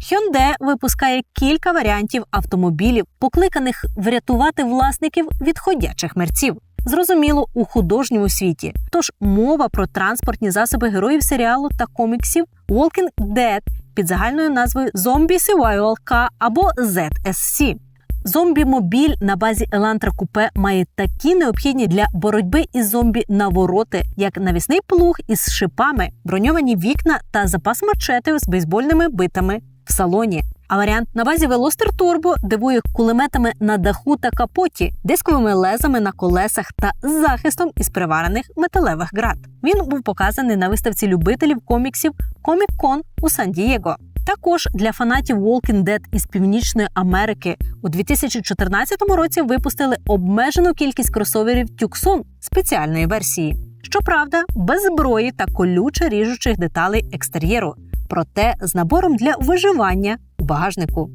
Hyundai випускає кілька варіантів автомобілів, покликаних врятувати власників від ходячих мерців. Зрозуміло, у художньому світі. Тож мова про транспортні засоби героїв серіалу та коміксів Walking Dead під загальною назвою Zombie Survival Car або ZSC. Зомбі-мобіль на базі Елантра Купе має такі необхідні для боротьби із зомбі навороти, як навісний плуг із шипами, броньовані вікна та запас мачетів з бейсбольними битами в салоні. А варіант на базі Veloster Turbo дивує кулеметами на даху та капоті, дисковими лезами на колесах та захистом із приварених металевих град. Він був показаний на виставці любителів коміксів Comic-Con у Сан-Дієго. Також для фанатів Walking Dead із Північної Америки у 2014 році випустили обмежену кількість кросоверів Tucson спеціальної версії. Щоправда, без зброї та колюче ріжучих деталей екстер'єру, проте з набором для виживання у багажнику.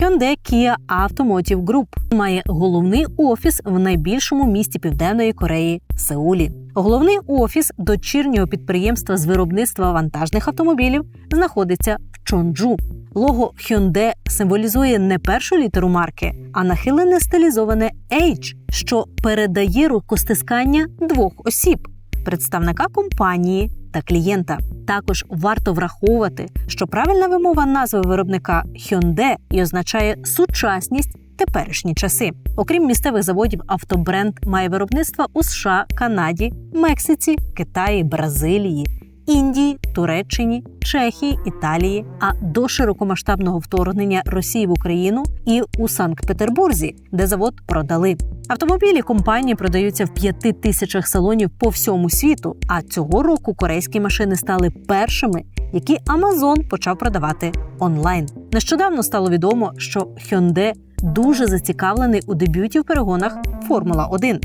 Hyundai Kia Automotive Group має головний офіс в найбільшому місті Південної Кореї Сеулі. Головний офіс дочірнього підприємства з виробництва вантажних автомобілів знаходиться в Чонджу. Лого Hyundai символізує не першу літеру марки, а нахилене стилізоване H, що передає рукостискання двох осіб представника компанії та клієнта. Також варто враховувати, що правильна вимова назви виробника Hyundai і означає сучасність. Теперішні часи, окрім місцевих заводів, автобренд має виробництва у США, Канаді, Мексиці, Китаї, Бразилії, Індії, Туреччині, Чехії, Італії, а до широкомасштабного вторгнення Росії в Україну і у Санкт-Петербурзі, де завод продали. Автомобілі компанії продаються в п'яти тисячах салонів по всьому світу. А цього року корейські машини стали першими, які Amazon почав продавати онлайн. Нещодавно стало відомо, що Hyundai дуже зацікавлений у дебюті в перегонах Формула 1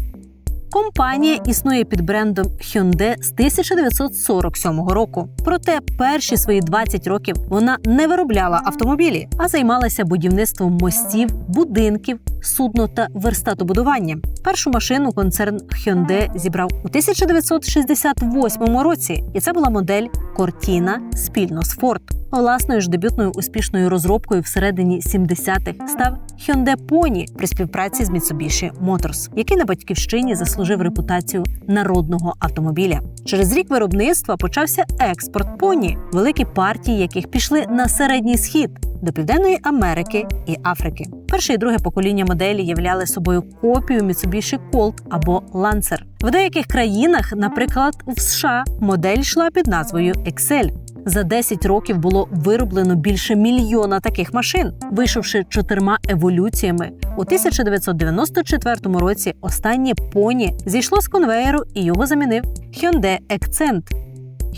Компанія існує під брендом Hyundai з 1947 року. Проте перші свої 20 років вона не виробляла автомобілі, а займалася будівництвом мостів, будинків, судно та верстатобудуванням. Першу машину концерн Hyundai зібрав у 1968 році, і це була модель Cortina спільно з Ford. Власною ж дебютною успішною розробкою всередині 70-х став Hyundai Pony при співпраці з Mitsubishi Motors, який на батьківщині заслужив репутацію народного автомобіля. Через рік виробництва почався експорт поні, великі партії, яких пішли на середній схід до Південної Америки і Африки. Перше і друге покоління моделі являли собою копію Mitsubishi Colt або Lancer. В деяких країнах, наприклад, в США, модель йшла під назвою Excel. За 10 років було вироблено більше мільйона таких машин, вийшовши чотирма еволюціями. У 1994 році останнє поні зійшло з конвеєру і його замінив Hyundai Accent.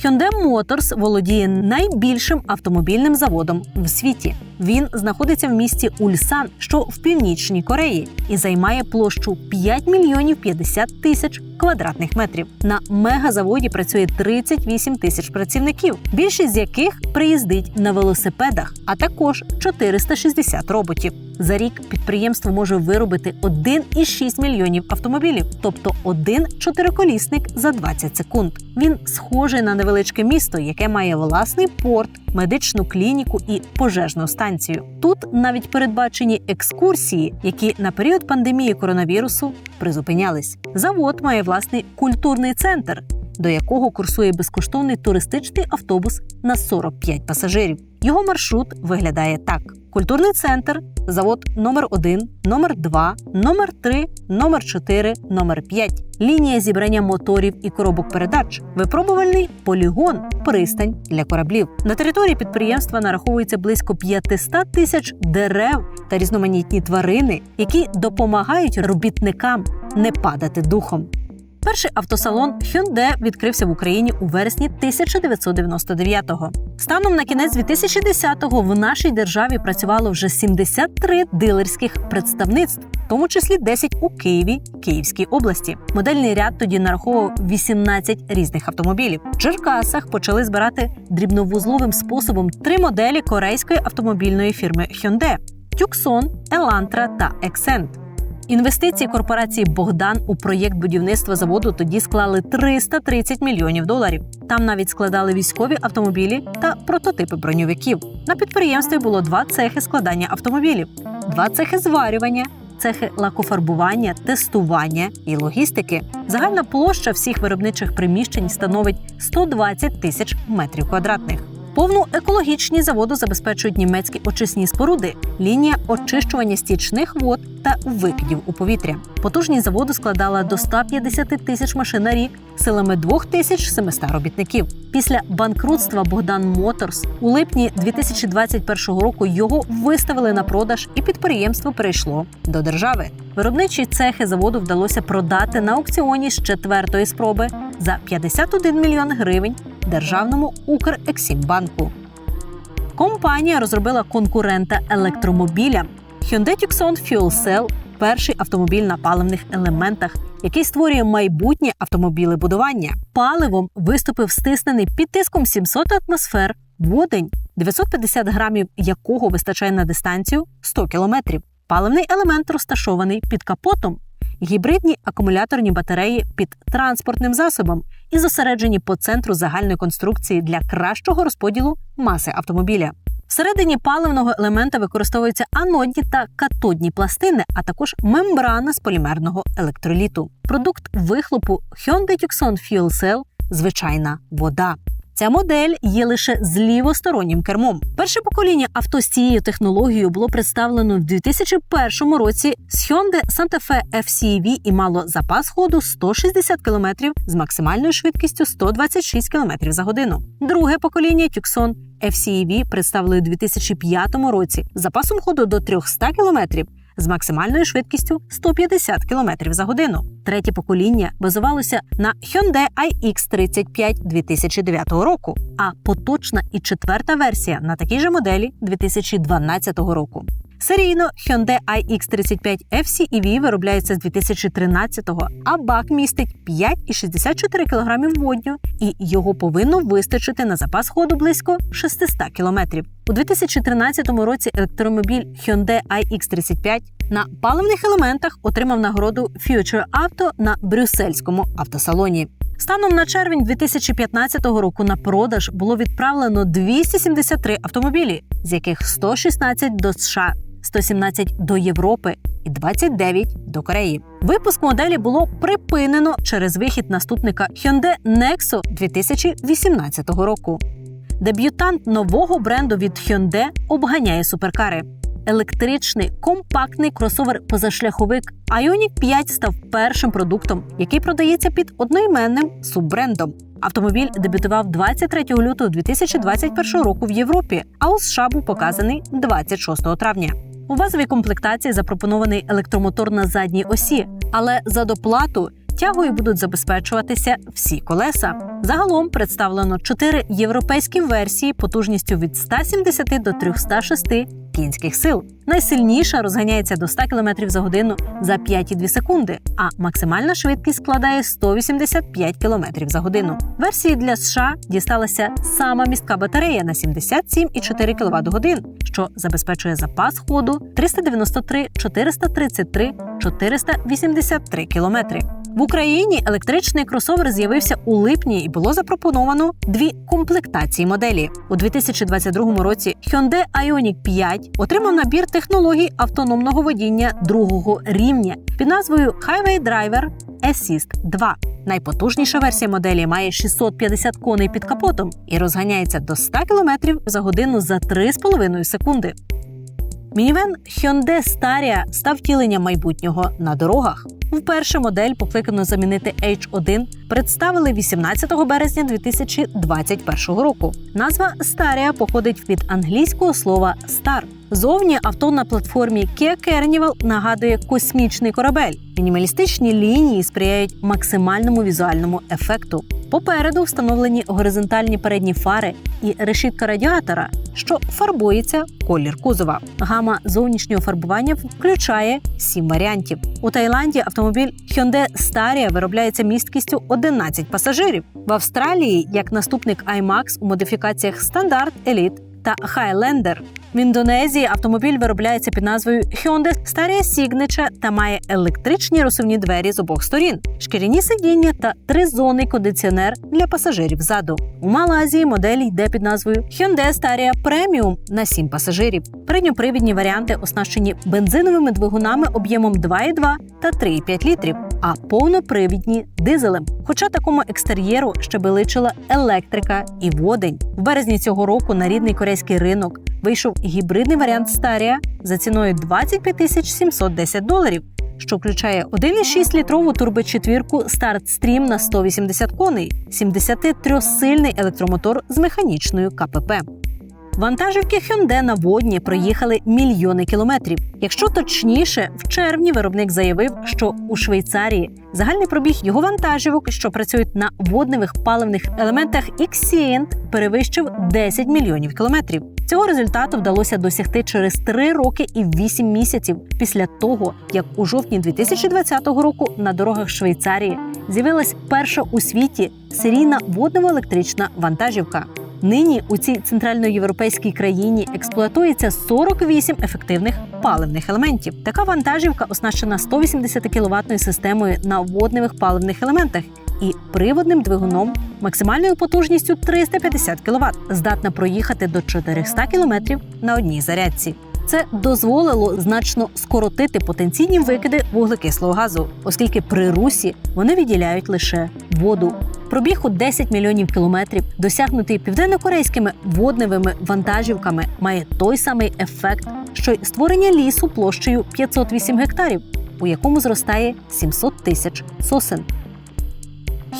Hyundai Motors володіє найбільшим автомобільним заводом в світі. Він знаходиться в місті Ульсан, що в північній Кореї, і займає площу 5 мільйонів 50 тисяч квадратних метрів. На мегазаводі працює 38 тисяч працівників, більшість з яких приїздить на велосипедах, а також 460 роботів. За рік підприємство може виробити 1,6 мільйонів автомобілів, тобто один чотириколісник за 20 секунд. Він схожий на невеличке місто, яке має власний порт, медичну клініку і пожежну станцію. Тут навіть передбачені екскурсії, які на період пандемії коронавірусу призупинялись. Завод має власний культурний центр. До якого курсує безкоштовний туристичний автобус на 45 пасажирів. Його маршрут виглядає так: культурний центр, завод номер 1 номер 2 номер 3 номер 4 номер 5 лінія зібрання моторів і коробок передач, випробувальний полігон, пристань для кораблів. На території підприємства нараховується близько 500 тисяч дерев та різноманітні тварини, які допомагають робітникам не падати духом. Перший автосалон Hyundai відкрився в Україні у вересні 1999-го. Станом на кінець 2010-го в нашій державі працювало вже 73 дилерських представництв, в тому числі 10 у Києві, Київській області. Модельний ряд тоді нараховував 18 різних автомобілів. В Черкасах почали збирати дрібновузловим способом три моделі корейської автомобільної фірми Hyundai – Tucson, Elantra та Accent. Інвестиції корпорації Богдан у проєкт будівництва заводу тоді склали 330 мільйонів доларів. Там навіть складали військові автомобілі та прототипи броньовиків. На підприємстві було два цехи складання автомобілів, два цехи зварювання. Цехи лакофарбування, тестування і логістики. Загальна площа всіх виробничих приміщень становить 120 тисяч метрів квадратних. Повну екологічність заводу забезпечують німецькі очисні споруди, лінія очищування стічних вод та викидів у повітря. Потужність заводу складала до 150 тисяч машин на рік силами 2700 робітників. Після банкрутства Богдан Моторс у липні 2021 року його виставили на продаж, і підприємство перейшло до держави. Виробничі цехи заводу вдалося продати на аукціоні з четвертої спроби за 51 мільйон гривень державному Укрексімбанку. Компанія розробила конкурента електромобіля Hyundai Tucson Fuel Cell – перший автомобіль на паливних елементах, який створює майбутнє автомобілебудування. Паливом виступив стиснений під тиском 700 атмосфер водень, 950 грамів якого вистачає на дистанцію 100 кілометрів. Паливний елемент розташований під капотом, гібридні акумуляторні батареї під транспортним засобом і зосереджені по центру загальної конструкції для кращого розподілу маси автомобіля. Всередині паливного елемента використовуються анодні та катодні пластини, а також мембрана з полімерного електроліту. Продукт вихлопу Hyundai Tucson Fuel Cell – звичайна вода. Ця модель є лише з лівостороннім кермом. Перше покоління авто з цією технологією було представлено в 2001 році з Hyundai Santa Fe FCEV і мало запас ходу 160 км з максимальною швидкістю 126 км за годину. Друге покоління Tucson FCEV представили у 2005 році з запасом ходу до 300 км з максимальною швидкістю 150 км за годину. Третє покоління базувалося на Hyundai iX35 2009 року, а поточна і четверта версія на такій же моделі 2012 року. Серійно Hyundai iX35 FCEV виробляється з 2013-го, а бак містить 5,64 кг водню, і його повинно вистачити на запас ходу близько 600 км. У 2013 році електромобіль Hyundai iX35 на паливних елементах отримав нагороду Future Auto на брюссельському автосалоні. Станом на червень 2015 року на продаж було відправлено 273 автомобілі, з яких 116 до США, 117 до Європи і 29 до Кореї. Випуск моделі було припинено через вихід наступника Hyundai Nexo 2018 року. Деб'ютант нового бренду від Hyundai обганяє суперкари. Електричний компактний кросовер-позашляховик Ioniq 5 став першим продуктом, який продається під одноіменним суббрендом. Автомобіль дебютував 23 лютого 2021 року в Європі, а у США був показаний 26 травня. У базовій комплектації запропонований електромотор на задній осі, але за доплату тягою будуть забезпечуватися всі колеса. Загалом представлено чотири європейські версії потужністю від 170 до 306 кінських сил. Найсильніша розганяється до 100 км за годину за 5,2 секунди, а максимальна швидкість складає 185 км за годину. Версії для США дісталася сама містка батарея на 77,4 кВт годин, що забезпечує запас ходу 393, 433, 483 км. В Україні електричний кросовер з'явився у липні і було запропоновано дві комплектації моделі. У 2022 році Hyundai Ioniq 5 отримав набір технологій автономного водіння другого рівня під назвою Highway Driver Assist 2. Найпотужніша версія моделі має 650 коней під капотом і розганяється до 100 км за годину за 3,5 секунди. Мінівен Hyundai Staria став втіленням майбутнього на дорогах. Вперше модель покликано замінити H1 представили 18 березня 2021 року. Назва Staria походить від англійського слова «star». Зовні авто на платформі Kia Carnival нагадує космічний корабель. Мінімалістичні лінії сприяють максимальному візуальному ефекту. Попереду встановлені горизонтальні передні фари і решітка радіатора, що фарбується колір кузова. Гама зовнішнього фарбування включає сім варіантів. У Таїланді автомобіль Hyundai Staria виробляється місткістю 11 пасажирів. В Австралії як наступник iMAX у модифікаціях стандарт, Elite та Highlander. В Індонезії автомобіль виробляється під назвою Hyundai Staria Signature та має електричні розсувні двері з обох сторін, шкіряні сидіння та тризонний кондиціонер для пасажирів ззаду. У Малайзії модель йде під назвою Hyundai Staria Premium на 7 пасажирів. Передньопривідні варіанти оснащені бензиновими двигунами об'ємом 2,2 та 3,5 літрів, а повнопривідні дизелем. Хоча такому екстер'єру ще величила електрика і водень. В березні цього року на рідний корейський ринок вийшов гібридний варіант Старія за ціною 25 тисяч 710 доларів, що включає 1,6 літрову турбочетвірку StartStream на 180 коней, 73-сильний електромотор з механічною КПП. Вантажівки Hyundai на водні проїхали мільйони кілометрів. Якщо точніше, в червні виробник заявив, що у Швейцарії загальний пробіг його вантажівок, що працюють на водневих паливних елементах Xient, перевищив 10 мільйонів кілометрів. Цього результату вдалося досягти через 3 роки і 8 місяців після того, як у жовтні 2020 року на дорогах Швейцарії з'явилась перша у світі серійна водново-електрична вантажівка. Нині у цій центральноєвропейській країні експлуатується 48 ефективних паливних елементів. Така вантажівка оснащена 180 кіловатною системою на водневих паливних елементах і приводним двигуном максимальною потужністю 350 кВт, здатна проїхати до 400 км на одній зарядці. Це дозволило значно скоротити потенційні викиди вуглекислого газу, оскільки при русі вони відділяють лише воду. Пробіг у 10 мільйонів кілометрів, досягнутий південнокорейськими водневими вантажівками, має той самий ефект, що й створення лісу площею 508 гектарів, у якому зростає 700 тисяч сосен.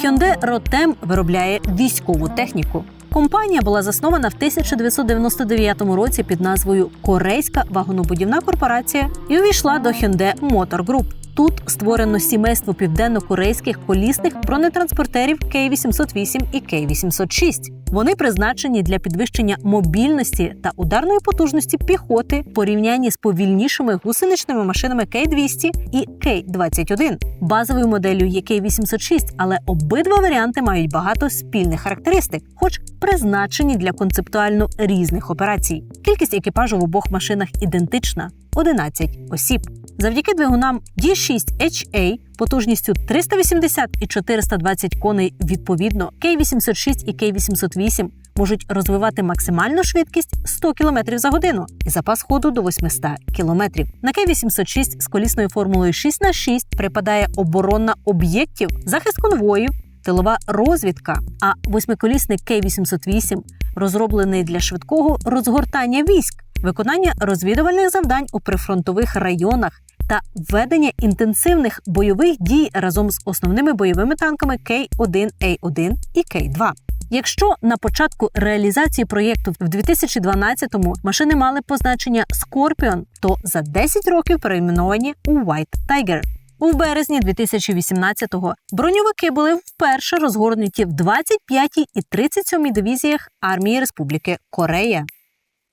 Hyundai Rotem виробляє військову техніку. Компанія була заснована в 1999 році під назвою Корейська вагонобудівна корпорація і увійшла до Hyundai Motor Group. Тут створено сімейство південно-корейських колісних бронетранспортерів К-808 і К-806. Вони призначені для підвищення мобільності та ударної потужності піхоти в порівнянні з повільнішими гусеничними машинами К-200 і К-21. Базовою моделлю є К-806, але обидва варіанти мають багато спільних характеристик, хоч призначені для концептуально різних операцій. Кількість екіпажу в обох машинах ідентична 11 осіб. Завдяки двигунам D6HA потужністю 380 і 420 коней відповідно К-806 і К-808 можуть розвивати максимальну швидкість 100 км за годину і запас ходу до 800 км. На К-806 з колісною формулою 6 на 6 припадає оборона об'єктів, захист конвоїв, тилова розвідка. А восьмиколісний К-808 розроблений для швидкого розгортання військ виконання розвідувальних завдань у прифронтових районах та ведення інтенсивних бойових дій разом з основними бойовими танками К-1А1 і К-2. Якщо на початку реалізації проєкту в 2012-му машини мали позначення Scorpion, то за 10 років перейменовані у White Tiger. У березні 2018-го броньовики були вперше розгорнуті в 25-й і 37-й дивізіях армії Республіки Корея.